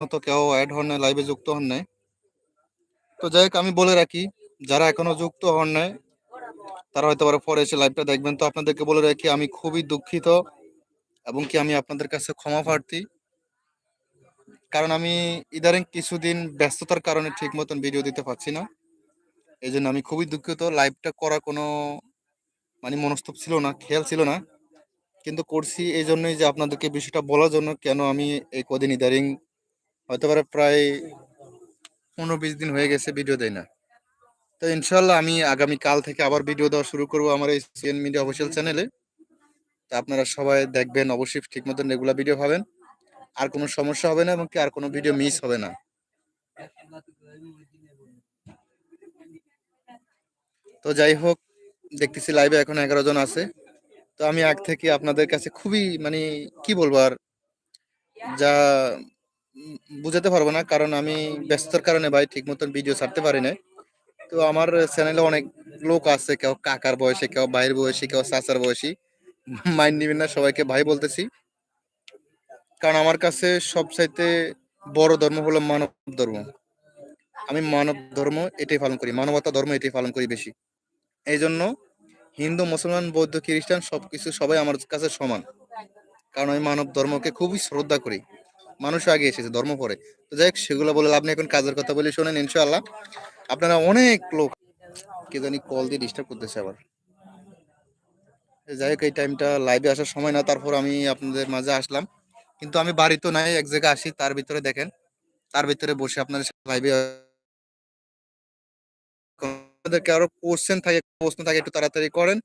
তো কেউ অ্যাড হন নাই লাইভে যুক্ত হন নাই। তো যাই হোক, আমি বলে রাখি, যারা এখনও যুক্ত হন নাই, তারা হয়তো আবার পরে এসে লাইভটা দেখবেন। তো আপনাদেরকে বলে রাখি, আমি খুবই দুঃখিত এবং কি আমি আপনাদের কাছে ক্ষমা প্রার্থী। কারণ আমি ইদারিং কিছুদিন ব্যস্ততার কারণে ঠিক মতন ভিডিও দিতে পারছি না। এই জন্য আমি খুবই দুঃখিত। লাইভটা করা কোনো মানে মনস্তব ছিল না, খেয়াল ছিল না। কিন্তু করছি এই জন্যই যে আপনাদেরকে বিষয়টা বলার জন্য কেন আমি এই কদিন ইদারিং হয়তো পারে প্রায় পনেরো বিশ দিন হয়ে গেছে ভিডিও দেয় না। তো ইনশাল্লাহ আমি আগামী কাল থেকে আবার ভিডিও দেওয়া শুরু করব আমার এই সিএন মিডিয়া অফিসিয়াল চ্যানেলে তা আপনারা সবাই দেখবেন, অবশ্যই ঠিক মতন রেগুলার ভিডিও পাবেন। আর কোনো সমস্যা হবে না এবং কি আর কোনো ভিডিও মিস হবে না। তো যাই হোক, দেখতেছি লাইভে এখন এগারো জন আছে। তো আমি আগ থেকে আপনাদের কাছে খুবই মানে কি বলব আর, যা বুঝাতে পারব না, কারণ আমি ব্যস্ততার কারণে ভাই ঠিক মতন ভিডিও ছাড়তে পারি না তো আমার চ্যানেলে অনেক লোক আছে, কেউ কাকার বয়সে, কেউ ভাইয়ের বয়সী, কেউ চাচার বয়সী। মাইন্ড নিবেন না, সবাইকে ভাই বলতেছি। কারণ আমার কাছে সবচাইতে বড় ধর্ম হলো মানব ধর্ম। আমি মানব ধর্ম এটাই পালন করি, মানবতা ধর্ম এটাই পালন করি বেশি। এই জন্য হিন্দু, মুসলমান, বৌদ্ধ, খ্রিস্টান সবকিছু সবাই আমার কাছে সমান। কারণ আমি মানব ধর্মকে খুবই শ্রদ্ধা করি। মানুষ আগে এসেছে, ধর্ম পরে। তো যাই হোক, সেগুলো বলে নেই, এখন কাজের কথা বলি শোনেন, ইনশাআল্লাহ। আপনারা অনেক লোক কে জানি কল দিয়ে ডিস্টার্ব করতেছে আবার। যাই হোক, এই টাইমটা লাইভে আসার সময় না, তারপর আমি আপনাদের মাঝে আসলাম। কিন্তু আমি বাড়ি তো নাই, এক জায়গায় আসি, তার ভিতরে দেখেন। তার ভিতরে বসে আপনাদের লাইভে আপনাদেরকে আরও কোশ্চেন থাকে, প্রশ্ন থাকে, একটু তাড়াতাড়ি করেন।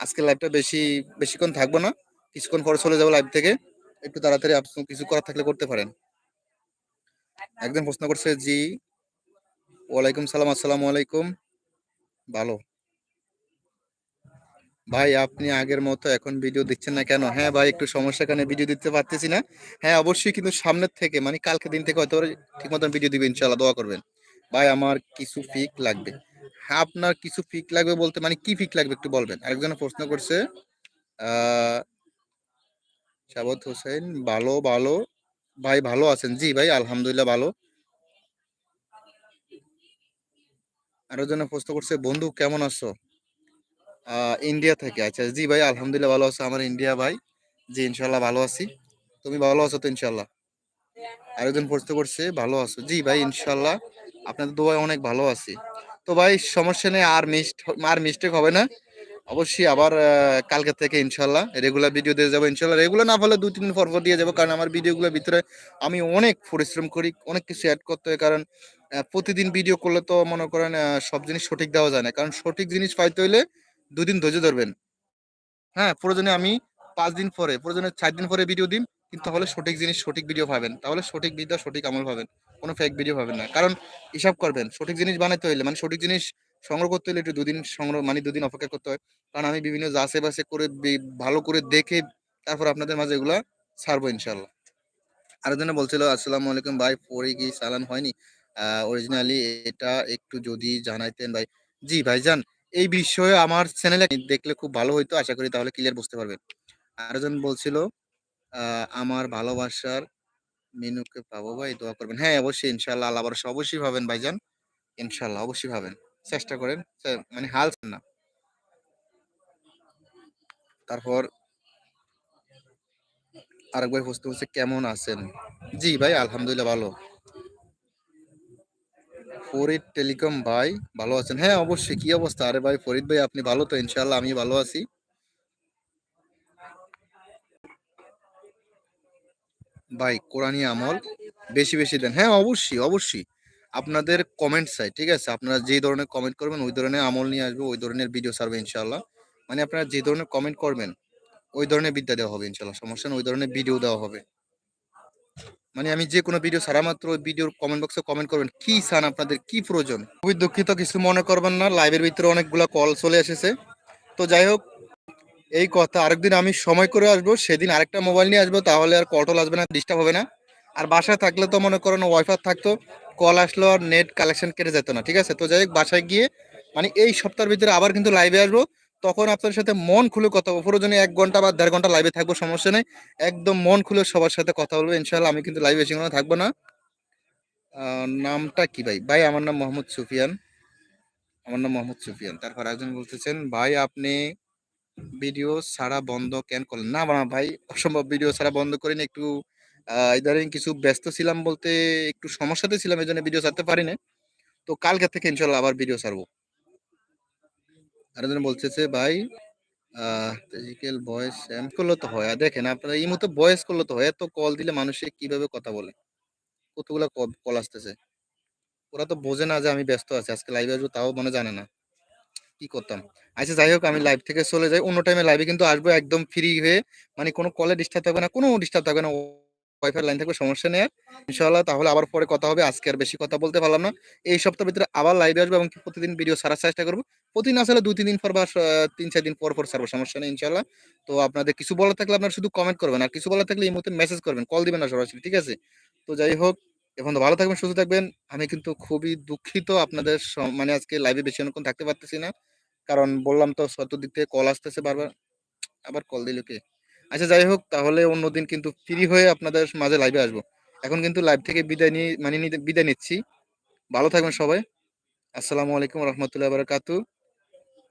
আজকে লাইভটা বেশি, বেশিক্ষণ থাকব না, কিছুক্ষণ পরে চলে যাব লাইভ থেকে। একটু তাড়াতাড়ি আপনি কিছু করার থাকলে করতে পারেন। একজন প্রশ্ন করছে, জি, ওয়ালাইকুম সালাম, আসসালামু আলাইকুম। ভালো। ভাই, আপনি আগের মতো এখন ভিডিও দিচ্ছেন না কেন? হ্যাঁ ভাই, একটু সমস্যা কারণে ভিডিও দিতে পারতেছি না। হ্যাঁ অবশ্যই কিন্তু সামনের থেকে মানে কালকে দিন থেকে হয়তো ঠিক মতন ভিডিও দিবেন ইনশাআল্লাহ, দোয়া করবেন। ভাই, আমার কিছু ফিক লাগবে। হ্যাঁ আপনার কিছু ফিক লাগবে বলতে মানে কি ফিক লাগবে একটু বলবেন? আরেকজন প্রশ্ন করছে, আহ সাবত হোসেন, ভালো ভালো। ভাই, ভালো আছেন? জি ভাই, আলহামদুলিল্লাহ ভালো। আরও জন প্রশ্ন করছে, বন্ধু কেমন আছো? ইন্ডিয়া থেকে। আচ্ছা জি ভাই, আলহামদুলিল্লাহ ভালো আছো। আমার ইন্ডিয়া ভাই, জি ইনশাল্লাহ ভালো আছি। তুমি ভালো আছো তো ইনশাল্লাহ আরেকজন প্রশ্ন করছে, ভালো আছো? জি ভাই ইনশাল্লাহ আপনাদের দোয়ায় অনেক ভালো আছি। তো ভাই, সমস্যা নেই, আর মিস্ট আর মিস্টেক হবে না। অবশ্যই আবার কালকে থেকে ইনশাল্লাহ রেগুলার ভিডিও দিয়ে যাব। ইনশাল্লাহ রেগুলার না হলে দু তিন দিন পর দিয়ে যাব কারণ আমার ভিডিওগুলোর ভিতরে আমি অনেক পরিশ্রম করি, অনেক কিছু অ্যাড করতে হয়। কারণ প্রতিদিন ভিডিও করলে তো মনে করেন সব জিনিস সঠিক দেওয়া যায় না। কারণ সঠিক জিনিস পাইতে হইলে দুদিন ধৈর্য ধরবেন। হ্যাঁ প্রয়োজনে আমি পাঁচ দিন পরে, প্রয়োজনে চার দিন পরে ভিডিও দিন কিন্তু তাহলে সঠিক জিনিস সঠিক ভিডিও পাবেন। তাহলে সঠিক বিদ্যা সঠিক আমল পাবেন। কোনো ফেক ভিডিও পাবেন না। কারণ, হিসাব করবেন, সঠিক জিনিস বানাইতে হইলে মানে সঠিক জিনিস সংগ্রহ করতে হলে একটু দুদিন সংগ্রহ মানে দুদিন অপেক্ষা করতে হয়। কারণ আমি বিভিন্ন যাচে বাসে করে ভালো করে দেখে তারপর আপনাদের মাঝে এগুলা ছাড়বো ইনশাল্লাহ আরেকজনে বলছিল, আসসালামু আলাইকুম ভাই, পরে কি চালান হয়নি? অরিজিনালি এটা একটু যদি জানাইতেন ভাই। জি ভাইজান, এই বিষয়ে আমার চ্যানেলে দেখলে খুব ভালো হইতো, আশা করি তাহলে ক্লিয়ার বুঝতে পারবেন। আরেকজন বলছিল আমার ভালোবাসার মেনুকে পাবো ভাই? দোয়া করবেন। হ্যাঁ অবশ্যই ইনশাল্লাহ আল্লাহ অবশ্যই পাবেন ভাইজান। ইনশাল্লাহ অবশ্যই পাবেন চেষ্টা করেন মানে হাল না। তারপর আরেকবার প্রশ্ন হচ্ছে কেমন আছেন? জি ভাই, আলহামদুলিল্লাহ ভালো। ফরিদ টেলিকম ভাই, ভালো আছেন? হ্যাঁ অবশ্যই। কি অবস্থা? আরে ভাই, ফরিদ ভাই, আপনি ভালো তো? ইনশাল্লাহ আমি ভালো আছি। ভাই কোরআনী আমল। বেশি বেশি দেন। হ্যাঁ অবশ্যই অবশ্যই। আপনাদের কমেন্ট চাই ঠিক আছে? আপনারা যে ধরনের কমেন্ট করবেন, ওই ধরনের আমল নিয়ে আসবে, ওই ধরনের ভিডিও ছাড়বে ইনশাল্লাহ মানে আপনারা যে ধরনের কমেন্ট করবেন, ওই ধরনের বিদ্যা দেওয়া হবে ইনশাল্লাহ সমস্যা ওই ধরনের ভিডিও দেওয়া হবে। মানে আমি যে কোনো ভিডিও ছাড়া মাত্র ওই ভিডিওর কমেন্ট বক্সে কমেন্ট করবেন, কি চান আপনাদের, কি প্রয়োজন? খুবই দুঃখিত, কিছু মনে করবেন না লাইভের ভিতরে অনেকগুলো কল চলে এসেছে। তো যাই হোক, এই কথা, আরেকদিন আমি সময় করে আসব, সেদিন আরেকটা মোবাইল নিয়ে আসব, তাহলে আর কটল আসবে না ডিস্টার্ব হবে না। আর বাসায় থাকলে তো মনে করেন ওয়াইফাই থাকতো কল আসলো আর নেট কালেকশন কেটে যেত না, ঠিক আছে? তো যাই হোক, বাসায় গিয়ে মানে এই সপ্তাহের ভিতরে আবার কিন্তু লাইভে আসব। তখন আপনার সাথে মন খুলে কথা বলব। প্রয়োজনে এক ঘণ্টা বা দেড় ঘণ্টা লাইভে থাকব, সমস্যা নেই। একদম মন খুলে সবার সাথে কথা বলব। ইনশাল্লাহ আমি কিন্তু লাইভে কোনো থাকব না। নামটা কি ভাই? ভাই, আমার নাম মোহাম্মদ সুফিয়ান। আমার নাম মোহাম্মদ সুফিয়ান। তারপর একজন বলতেছেন, ভাই, আপনি ভিডিও ছাড়া বন্ধ কেন করলেন? না ভাই, অসম্ভব ভিডিও ছাড়া বন্ধ করিনি। একটু আহ, কিছু ব্যস্ত ছিলাম বলতে একটু সমস্যাতে ছিলাম এই জন্য ভিডিও ছাড়তে পারি না তো কালকে থেকে ইনশাল্লাহ আবার ভিডিও ছাড়বো। আরেকজন বলতেছে ভাই ফিজিক্যাল করলে তো হয়। দেখেন আপনারা এই মতো করলে তো হয়। কল দিলে মানুষে কীভাবে কথা বলে? কতগুলা কল আসতেছে। ওরা তো বোঝে না যে আমি ব্যস্ত আছি আজকে লাইভে আসব তাও মানে জানে না। কি করতাম? আচ্ছা যাই হোক আমি লাইভ থেকে চলে যাই। অন্য টাইমে লাইভে কিন্তু আসব একদম ফ্রি হয়ে। মানে কোনো কলে ডিস্টার্ব থাকবে না কোনো ডিস্টার্ব থাকবে না। ওয়াইফাই লাইন থাকবে, সমস্যা নেই। ইনশাআল্লাহ তাহলে আবার পরে কথা হবে, আজকে আর বেশি কথা বলতে পারলাম না। এই সপ্তাহের ভিতরে আবার লাইভে আসব এবং প্রতিদিন ভিডিও সারার চেষ্টা করব। প্রতিদিন আসলে দুই তিন দিন পর বা তিন, চার দিন পর পর সারবো সমস্যা নেই ইনশাল্লাহ তো আপনাদের কিছু বলার থাকলে আপনারা শুধু কমেন্ট করবেন, আর কিছু বলার থাকলে এই মুহূর্তে মেসেজ করবেন কল দিবেন না সরাসরি, ঠিক আছে? তো যাই হোক এখন তো ভালো থাকবেন, সুস্থ থাকবেন। আমি কিন্তু খুবই দুঃখিত আপনাদের মানে আজকে লাইভে বেশি অনেকক্ষণ থাকতে পারতেছি না। কারণ বললাম তো চতুর্দিক থেকে কল আসতেছে বারবার। আবার কল দিল কে? আচ্ছা যাই হোক, তাহলে অন্যদিন কিন্তু ফ্রি হয়ে আপনাদের মাঝে লাইভে আসব। এখন কিন্তু লাইভ থেকে বিদায় নিয়ে মানে বিদায় নিচ্ছি। ভালো থাকবেন সবাই। আসসালামু আলাইকুম রহমতুল্লাহ বারাকাতু।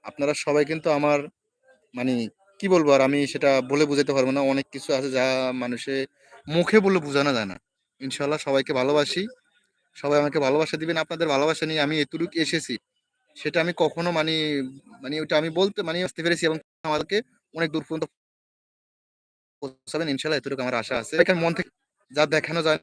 আপনারা সবাই কিন্তু আমার মানে কি বলব আর আমি সেটা বলে বোঝাতে পারব না। অনেক কিছু আছে যা মানুষে মুখে বলে বোঝানো যায় না। ইনশাল্লাহ সবাইকে ভালোবাসি। সবাই আমাকে ভালোবাসা দিবেন। আপনাদের ভালোবাসা নিয়ে আমি এতটুকু এসেছি। সেটা আমি কখনো মানে মানে ওটা আমি বলতে মানে আসতে পেরেছি এবং আমাদেরকে অনেক দূর পর্যন্ত পৌঁছাবেন ইনশাল্লাহ এতটুকু আমার আশা আছে। এখানে মন থেকে যা দেখানো যায়